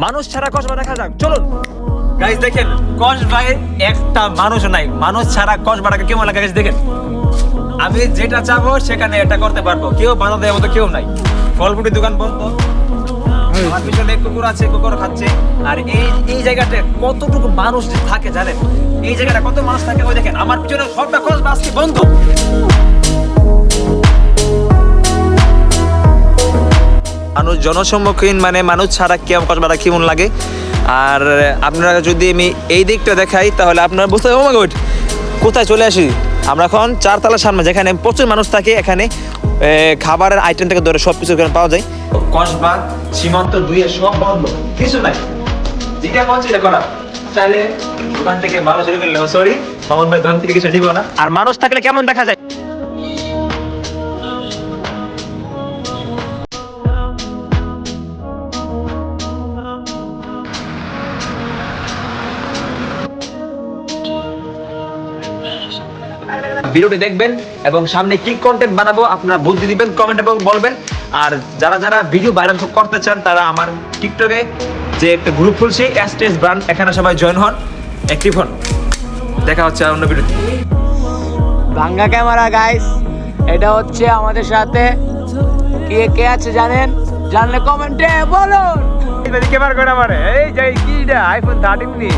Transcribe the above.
মানুষ ছাড়া কসবা দেখা যাক চলুন। গাইজ দেখেন কসবাই একটা মানুষ নাই। মানুষ ছাড়া কসবাটাকে কেমন লাগে guys দেখেন। আমি যেটা চাবো সেখানে এটা করতে পারব। কেউ বাধা দেওয়ার মতো কেউ নাই। ফলফুটি দোকান বন্ধ। আমার পিছনে কুকুর আছে কুকুর খাচ্ছে। আর এই এই জায়গাতে কতটুকু মানুষ থাকে জানেন? এই জায়গাটা কত মানুষ থাকে ওই দেখেন আমার পিছনে সবটা কসবা আজকে বন্ধ। জনসম্মুখীন মানে মানুষ ছাড়া কেমন কসবাটা কেমন লাগে। আর আপনারা যদি আমি এই দিকটা দেখাই তাহলে আপনারা বুঝতে ও মাই গড কোথায় চলে আসি? আমরা এখন চারতলার সামনে যেখানে প্রচুর মানুষ থাকে এখানে খাবারের আইটেম থেকে ধরে সব কিছু এখানে পাওয়া যায়। কসবা সীমান্ত দুইয়ে সব বন্ধ কিছু নাই। যেটা বলছে করা। চাইলে দোকান থেকে ভালো শুরু করলে সরি মামুন ভাই দোকান থেকে কিছু নিব না। আর মানুষ থাকলে কেমন দেখা যায়? ভিডিওটি দেখবেন এবং সামনে কি কন্টেন্ট বানাবো আপনারা বুদ্ধি দিবেন কমেন্ট এবং বলবেন। আর যারা যারা ভিডিও ভাইরাল করতে চান তারা আমার টিকটকে যে একটা গ্রুপ খুলছি এসটিএস ব্র্যান্ড এখানে সবাই জয়েন হন। অ্যাক্টিভ হন। দেখা হচ্ছে আর অন্য ভিডিওতে ভাঙ্গা ক্যামেরা গাইস এটা হচ্ছে আমাদের সাথে। কে কে আছে জানেন? জানলে কমেন্টে বলুন। ক্যামেরা করে আমারে। এই যে কিটা আইফোন 13 নি।